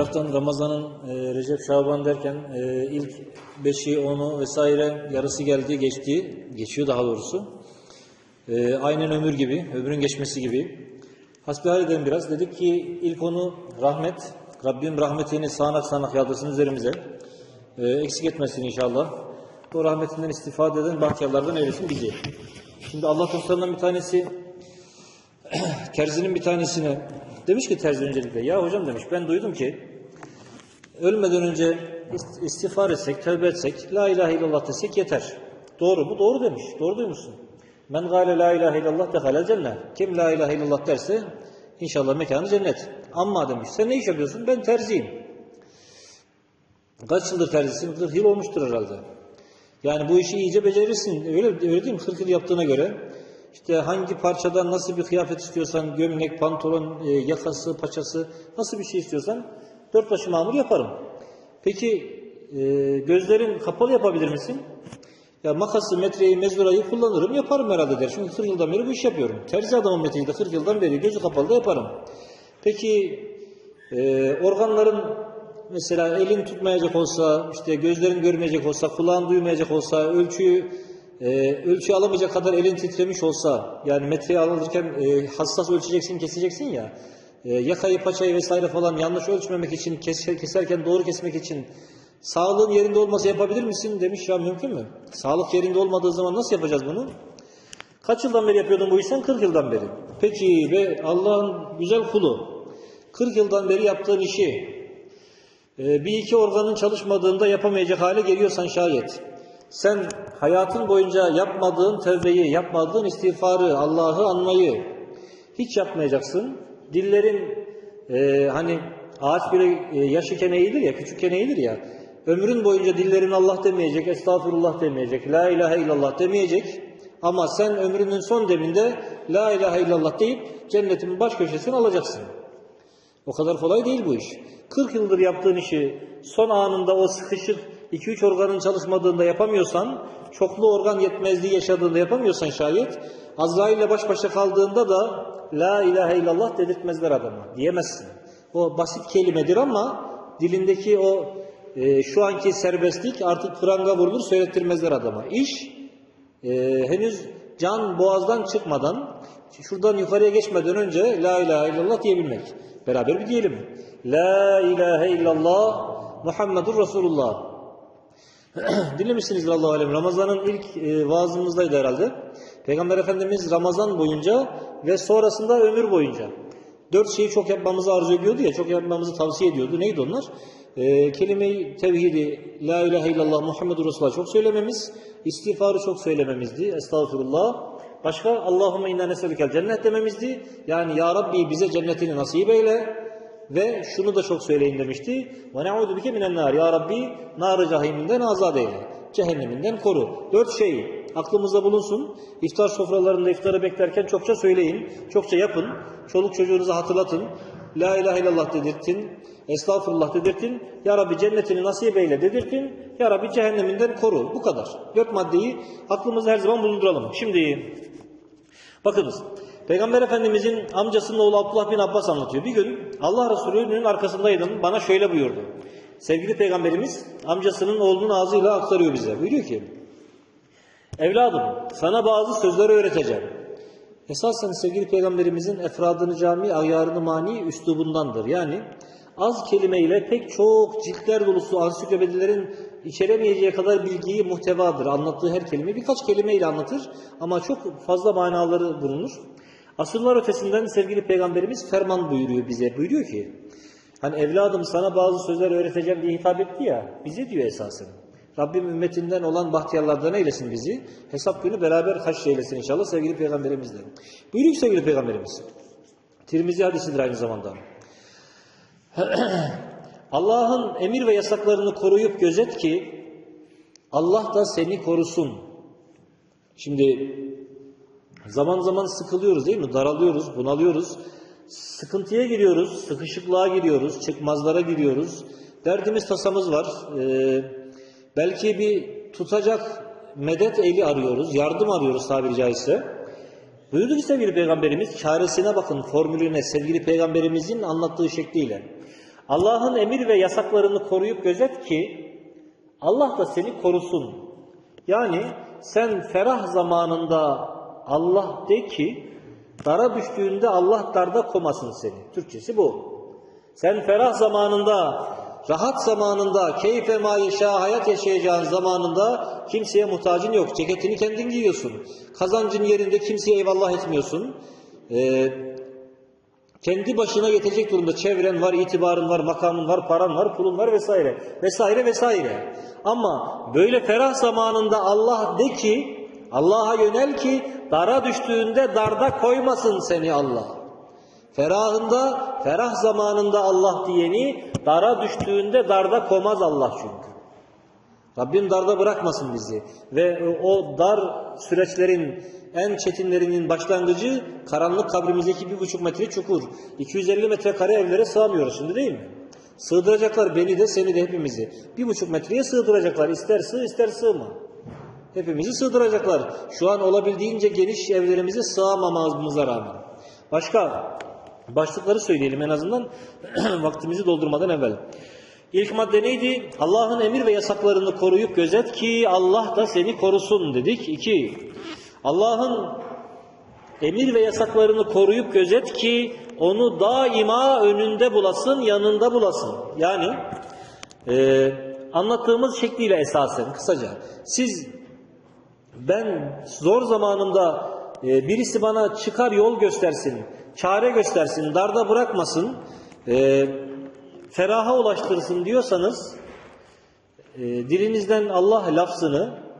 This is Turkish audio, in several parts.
taraftan Ramazan'ın e, Recep Şaban derken e, ilk beşi, onu vesaire yarısı geldi, geçti. Geçiyor daha doğrusu. E, aynen ömür gibi, ömrün geçmesi gibi. Hasbihal edelim biraz. Dedik ki ilk onu rahmet. Rabbim rahmetini sağanak sağanak yağdırsın üzerimize. E, eksik etmesin inşallah. O rahmetinden istifade eden bahtiyarlardan eylesin bizi. Şimdi Allah dostlarından bir tanesi terzinin bir tanesine demiş ki terzi öncelikle ya hocam demiş ben duydum ki ölmeden önce ist- istiğfar etsek, tövbe etsek, la ilahe illallah desek yeter. Doğru mu? Doğru demiş. Doğru duymuşsun. Men gâle la ilahe illallah dehalel cennet. Kim la ilahe illallah derse inşallah mekanı cennet. Amma demiş. Sen ne iş yapıyorsun? Ben terziyim. Kaç yıldır terzisin? 40 yıl olmuştur herhalde. Yani bu işi iyice becerirsin. Öyle, öyle değil mi? 40 yıl yaptığına göre. İşte hangi parçadan nasıl bir kıyafet istiyorsan, gömlek, pantolon, e, yakası, paçası, nasıl bir şey istiyorsan dört başı mamur yaparım. Peki e, gözlerin kapalı yapabilir misin? Ya makası, metreyi, mezurayı kullanırım, yaparım herhalde der. Çünkü 40 yıldan beri bu iş yapıyorum. Terzi adamın metreyi de 40 yıldan beri gözü kapalı da yaparım. Peki e, organların mesela elin tutmayacak olsa, işte gözlerin görmeyecek olsa, kulağın duymayacak olsa, ölçüyü e, ölçü alamayacak kadar elin titremiş olsa, yani metreyi alırken e, hassas ölçeceksin, keseceksin ya, yakayı, paçayı vesaire falan yanlış ölçmemek için, kes, keserken doğru kesmek için sağlığın yerinde olması yapabilir misin demiş ya mümkün mü? Sağlık yerinde olmadığı zaman nasıl yapacağız bunu? Kaç yıldan beri yapıyordun bu işi sen? 40 yıldan beri. Peki ve Allah'ın güzel kulu 40 yıldan beri yaptığın işi e, bir iki organın çalışmadığında yapamayacak hale geliyorsan şayet sen hayatın boyunca yapmadığın tevbeyi, yapmadığın istiğfarı, Allah'ı anmayı hiç yapmayacaksın. Dillerin e, hani ağaç bile e, yaş iken eğilir ya, küçükken eğilir ya. Ömrün boyunca dillerin Allah demeyecek, estağfurullah demeyecek, la ilahe illallah demeyecek. Ama sen ömrünün son deminde la ilahe illallah deyip cennetin baş köşesini alacaksın. O kadar kolay değil bu iş. 40 yıldır yaptığın işi son anında o sıkışık 2-3 organın çalışmadığında yapamıyorsan, çoklu organ yetmezliği yaşadığında yapamıyorsan şayet, Azrail ile baş başa kaldığında da La ilahe illallah dedirtmezler adama. Diyemezsin. O basit kelimedir ama dilindeki o e, şu anki serbestlik artık pranga vurulur söylettirmezler adama. İş e, henüz can boğazdan çıkmadan, şuradan yukarıya geçmeden önce La ilahe illallah diyebilmek. Beraber bir diyelim. La ilahe illallah Muhammedur Resulullah. Dinlemişsinizdir Allahu alem. Ramazan'ın ilk e, vaazımızdaydı herhalde. Peygamber Efendimiz Ramazan boyunca ve sonrasında ömür boyunca dört şeyi çok yapmamızı arzu ediyordu ya, çok yapmamızı tavsiye ediyordu. Neydi onlar? E, kelime-i tevhidi, la ilahe illallah Muhammedur Resulullah çok söylememiz, istiğfarı çok söylememizdi. Estağfurullah. Başka Allahümme inna neselükel cennet dememizdi. Yani ya Rabbi bize cennetini nasip eyle. Ve şunu da çok söyleyin demişti. Ve ne'udu bike minen nar. Ya Rabbi nar-ı cehiminden azat eyle. Cehenneminden koru. Dört şey aklımızda bulunsun. İftar sofralarında iftarı beklerken çokça söyleyin. Çokça yapın. Çoluk çocuğunuza hatırlatın. La ilahe illallah dedirtin. Estağfurullah dedirtin. Ya Rabbi cennetini nasip eyle dedirtin. Ya Rabbi cehenneminden koru. Bu kadar. Dört maddeyi aklımızda her zaman bulunduralım. Şimdi bakınız. Peygamber Efendimizin amcasının oğlu Abdullah bin Abbas anlatıyor. Bir gün Allah Resulü'nün arkasındaydım. Bana şöyle buyurdu. Sevgili Peygamberimiz amcasının oğlunun ağzıyla aktarıyor bize. Buyuruyor ki Evladım sana bazı sözleri öğreteceğim. Esasen sevgili Peygamberimizin efradını cami, ayarını mani üslubundandır. Yani az kelimeyle pek çok ciltler dolusu ansiklopedilerin içeremeyeceği kadar bilgiyi muhtevadır. Anlattığı her kelime birkaç kelimeyle anlatır ama çok fazla manaları bulunur. Asırlar ötesinden sevgili Peygamberimiz ferman buyuruyor bize. Buyuruyor ki, hani evladım sana bazı sözler öğreteceğim diye hitap etti ya, bize diyor esasen. Rabbim ümmetinden olan bahtiyarlardan eylesin bizi. Hesap günü beraber haşr eylesin inşallah sevgili Peygamberimizle. Buyuruyor ki sevgili Peygamberimiz. Tirmizi hadisidir aynı zamanda. Allah'ın emir ve yasaklarını koruyup gözet ki Allah da seni korusun. Şimdi Zaman zaman sıkılıyoruz değil mi? Daralıyoruz, bunalıyoruz. Sıkıntıya giriyoruz, sıkışıklığa giriyoruz, çıkmazlara giriyoruz. Derdimiz, tasamız var. Ee, belki bir tutacak medet eli arıyoruz, yardım arıyoruz tabiri caizse. Buyurdu ki sevgili Peygamberimiz, çaresine bakın formülüne sevgili Peygamberimizin anlattığı şekliyle. Allah'ın emir ve yasaklarını koruyup gözet ki Allah da seni korusun. Yani sen ferah zamanında Allah de ki dara düştüğünde Allah darda komasın seni. Türkçesi bu. Sen ferah zamanında, rahat zamanında, keyfe maişa hayat yaşayacağın zamanında kimseye muhtacın yok. Ceketini kendin giyiyorsun. Kazancın yerinde kimseye eyvallah etmiyorsun. Ee, kendi başına yetecek durumda çevren var, itibarın var, makamın var, paran var, pulun var vesaire. Vesaire vesaire. Ama böyle ferah zamanında Allah de ki, Allah'a yönel ki dara düştüğünde darda koymasın seni Allah. Ferahında, ferah zamanında Allah diyeni dara düştüğünde darda komaz Allah çünkü. Rabbim darda bırakmasın bizi. Ve o dar süreçlerin en çetinlerinin başlangıcı karanlık kabrimizdeki bir buçuk metre çukur. 250 metrekare evlere sığamıyoruz şimdi değil mi? Sığdıracaklar beni de seni de hepimizi. Bir buçuk metreye sığdıracaklar. İster sığ ister sığma. Hepimizi sığdıracaklar. Şu an olabildiğince geniş evlerimize sığamamamıza rağmen. Başka başlıkları söyleyelim en azından vaktimizi doldurmadan evvel. İlk madde neydi? Allah'ın emir ve yasaklarını koruyup gözet ki Allah da seni korusun dedik. İki, Allah'ın emir ve yasaklarını koruyup gözet ki onu daima önünde bulasın, yanında bulasın. Yani e, anlattığımız şekliyle esasen kısaca. Siz ben zor zamanımda e, birisi bana çıkar yol göstersin, çare göstersin, darda bırakmasın, e, feraha ulaştırsın diyorsanız e, dilinizden Allah lafzını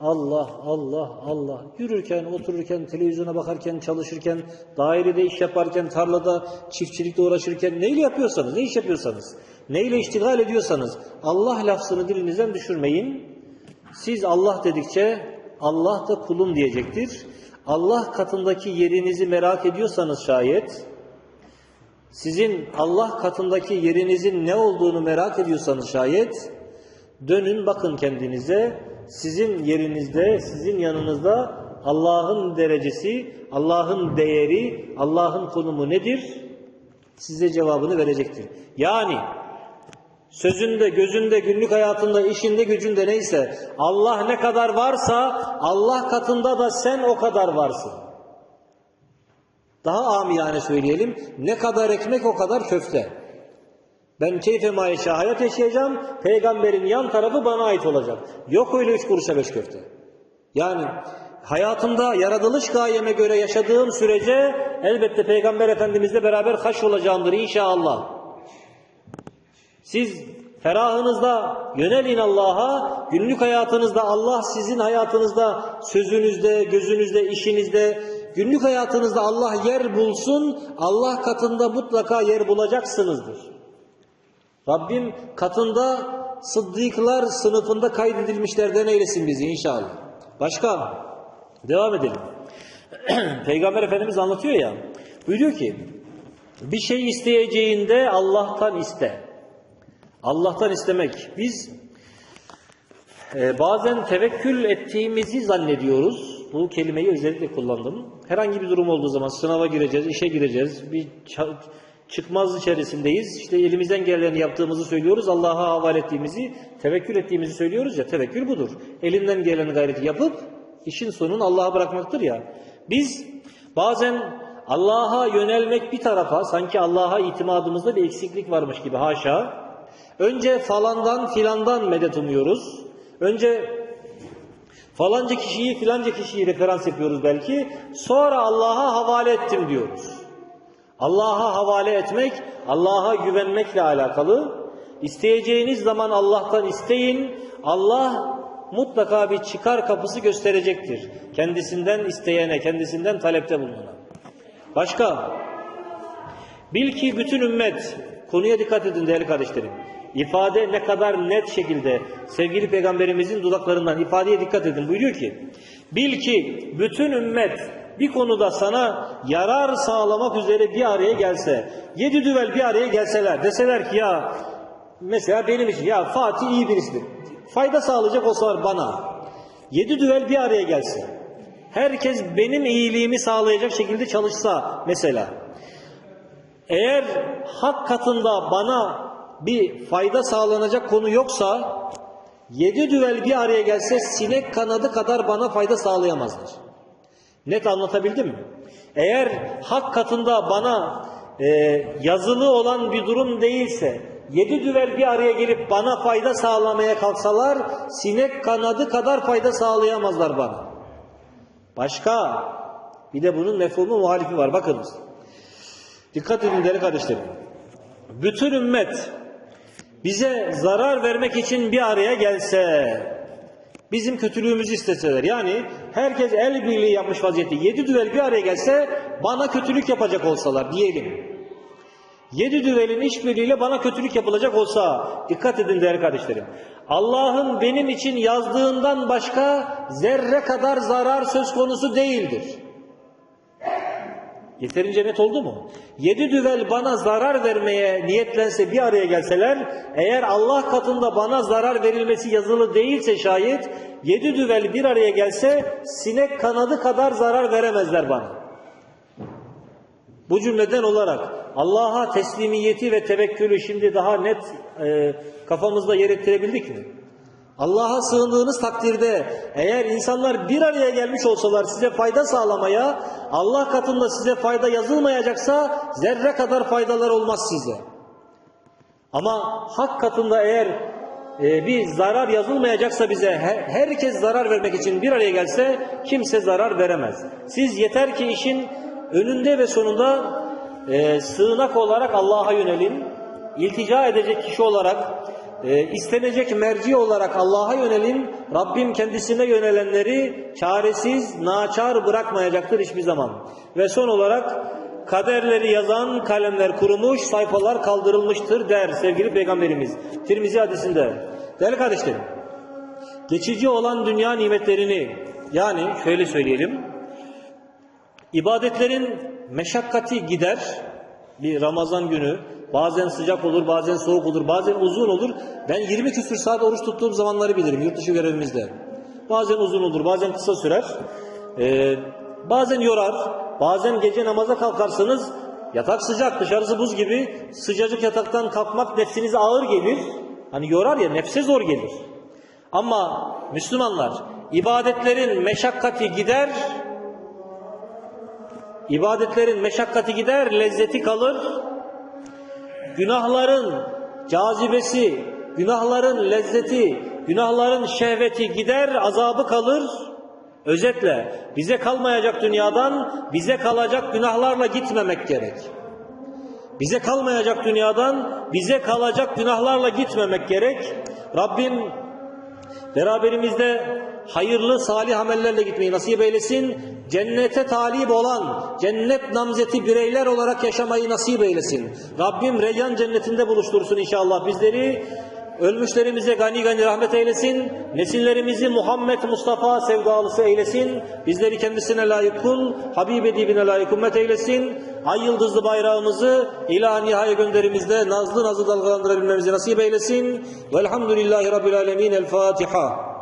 Allah, Allah, Allah yürürken, otururken, televizyona bakarken, çalışırken, dairede iş yaparken, tarlada, çiftçilikte uğraşırken neyle yapıyorsanız, ne iş yapıyorsanız, neyle iştigal ediyorsanız Allah lafzını dilinizden düşürmeyin. Siz Allah dedikçe Allah da kulum diyecektir. Allah katındaki yerinizi merak ediyorsanız şayet, sizin Allah katındaki yerinizin ne olduğunu merak ediyorsanız şayet, dönün bakın kendinize, sizin yerinizde, sizin yanınızda Allah'ın derecesi, Allah'ın değeri, Allah'ın konumu nedir? Size cevabını verecektir. Yani sözünde, gözünde, günlük hayatında, işinde, gücünde neyse Allah ne kadar varsa Allah katında da sen o kadar varsın. Daha amiyane söyleyelim. Ne kadar ekmek o kadar köfte. Ben keyfe maişa hayat yaşayacağım. Peygamberin yan tarafı bana ait olacak. Yok öyle üç kuruşa beş köfte. Yani hayatımda yaratılış gayeme göre yaşadığım sürece elbette Peygamber Efendimizle beraber haş olacağımdır inşallah. Siz ferahınızda yönelin Allah'a, günlük hayatınızda Allah sizin hayatınızda, sözünüzde, gözünüzde, işinizde, günlük hayatınızda Allah yer bulsun, Allah katında mutlaka yer bulacaksınızdır. Rabbim katında sıddıklar sınıfında kaydedilmişlerden eylesin bizi inşallah. Başka? Devam edelim. Peygamber Efendimiz anlatıyor ya, buyuruyor ki, bir şey isteyeceğinde Allah'tan iste. Allah'tan istemek. Biz e, bazen tevekkül ettiğimizi zannediyoruz. Bu kelimeyi özellikle kullandım. Herhangi bir durum olduğu zaman sınava gireceğiz, işe gireceğiz, bir çıkmaz içerisindeyiz. İşte elimizden geleni yaptığımızı söylüyoruz, Allah'a havale ettiğimizi, tevekkül ettiğimizi söylüyoruz ya, tevekkül budur. Elinden geleni gayreti yapıp işin sonunu Allah'a bırakmaktır ya. Biz bazen Allah'a yönelmek bir tarafa, sanki Allah'a itimadımızda bir eksiklik varmış gibi haşa, Önce falandan filandan medet umuyoruz. Önce falanca kişiyi filanca kişiyi referans yapıyoruz belki. Sonra Allah'a havale ettim diyoruz. Allah'a havale etmek, Allah'a güvenmekle alakalı. İsteyeceğiniz zaman Allah'tan isteyin. Allah mutlaka bir çıkar kapısı gösterecektir. Kendisinden isteyene, kendisinden talepte bulunana. Başka? Bil ki bütün ümmet, konuya dikkat edin değerli kardeşlerim. İfade ne kadar net şekilde sevgili peygamberimizin dudaklarından ifadeye dikkat edin. Buyuruyor ki bil ki bütün ümmet bir konuda sana yarar sağlamak üzere bir araya gelse, yedi düvel bir araya gelseler, deseler ki ya mesela benim için ya Fatih iyi birisidir. Fayda sağlayacak olsalar bana. Yedi düvel bir araya gelse. Herkes benim iyiliğimi sağlayacak şekilde çalışsa mesela. Eğer hak katında bana bir fayda sağlanacak konu yoksa yedi düvel bir araya gelse sinek kanadı kadar bana fayda sağlayamazlar. Net anlatabildim mi? Eğer hak katında bana e, yazılı olan bir durum değilse yedi düvel bir araya gelip bana fayda sağlamaya kalksalar sinek kanadı kadar fayda sağlayamazlar bana. Başka bir de bunun mefhumu muhalifi var. Bakınız. Dikkat edin değerli kardeşlerim. Bütün ümmet bize zarar vermek için bir araya gelse, bizim kötülüğümüzü isteseler, yani herkes el birliği yapmış vaziyette, yedi düvel bir araya gelse, bana kötülük yapacak olsalar diyelim. Yedi düvelin işbirliğiyle bana kötülük yapılacak olsa, dikkat edin değerli kardeşlerim. Allah'ın benim için yazdığından başka zerre kadar zarar söz konusu değildir. Yeterince net oldu mu? Yedi düvel bana zarar vermeye niyetlense bir araya gelseler, eğer Allah katında bana zarar verilmesi yazılı değilse şayet, yedi düvel bir araya gelse, sinek kanadı kadar zarar veremezler bana. Bu cümleden olarak Allah'a teslimiyeti ve tevekkülü şimdi daha net e, kafamızda yer ettirebildik mi? Allah'a sığındığınız takdirde eğer insanlar bir araya gelmiş olsalar size fayda sağlamaya, Allah katında size fayda yazılmayacaksa zerre kadar faydalar olmaz size. Ama hak katında eğer e, bir zarar yazılmayacaksa bize her- herkes zarar vermek için bir araya gelse kimse zarar veremez. Siz yeter ki işin önünde ve sonunda e, sığınak olarak Allah'a yönelin, iltica edecek kişi olarak e, istenecek merci olarak Allah'a yönelin. Rabbim kendisine yönelenleri çaresiz, naçar bırakmayacaktır hiçbir zaman. Ve son olarak kaderleri yazan kalemler kurumuş, sayfalar kaldırılmıştır der sevgili Peygamberimiz. Tirmizi hadisinde. Değerli kardeşlerim, geçici olan dünya nimetlerini yani şöyle söyleyelim, ibadetlerin meşakkati gider, bir Ramazan günü bazen sıcak olur, bazen soğuk olur, bazen uzun olur. Ben 20 küsur saat oruç tuttuğum zamanları bilirim yurt dışı görevimizde. Bazen uzun olur, bazen kısa sürer. Ee, bazen yorar, bazen gece namaza kalkarsınız. Yatak sıcak, dışarısı buz gibi. Sıcacık yataktan kalkmak nefsinize ağır gelir. Hani yorar ya, nefse zor gelir. Ama Müslümanlar, ibadetlerin meşakkati gider, ibadetlerin meşakkati gider, lezzeti kalır. Günahların cazibesi, günahların lezzeti, günahların şehveti gider, azabı kalır. Özetle bize kalmayacak dünyadan bize kalacak günahlarla gitmemek gerek. Bize kalmayacak dünyadan bize kalacak günahlarla gitmemek gerek. Rabbim beraberimizde hayırlı salih amellerle gitmeyi nasip eylesin. Cennete talip olan, cennet namzeti bireyler olarak yaşamayı nasip eylesin. Rabbim Reyyan cennetinde buluştursun inşallah bizleri. Ölmüşlerimize gani gani rahmet eylesin. Nesillerimizi Muhammed Mustafa sevdalısı eylesin. Bizleri kendisine layık kul, Habib edibine layık ümmet eylesin. Ay yıldızlı bayrağımızı ila nihai gönderimizde nazlı nazlı dalgalandırabilmemizi nasip eylesin. Velhamdülillahi Rabbil Alemin. El Fatiha.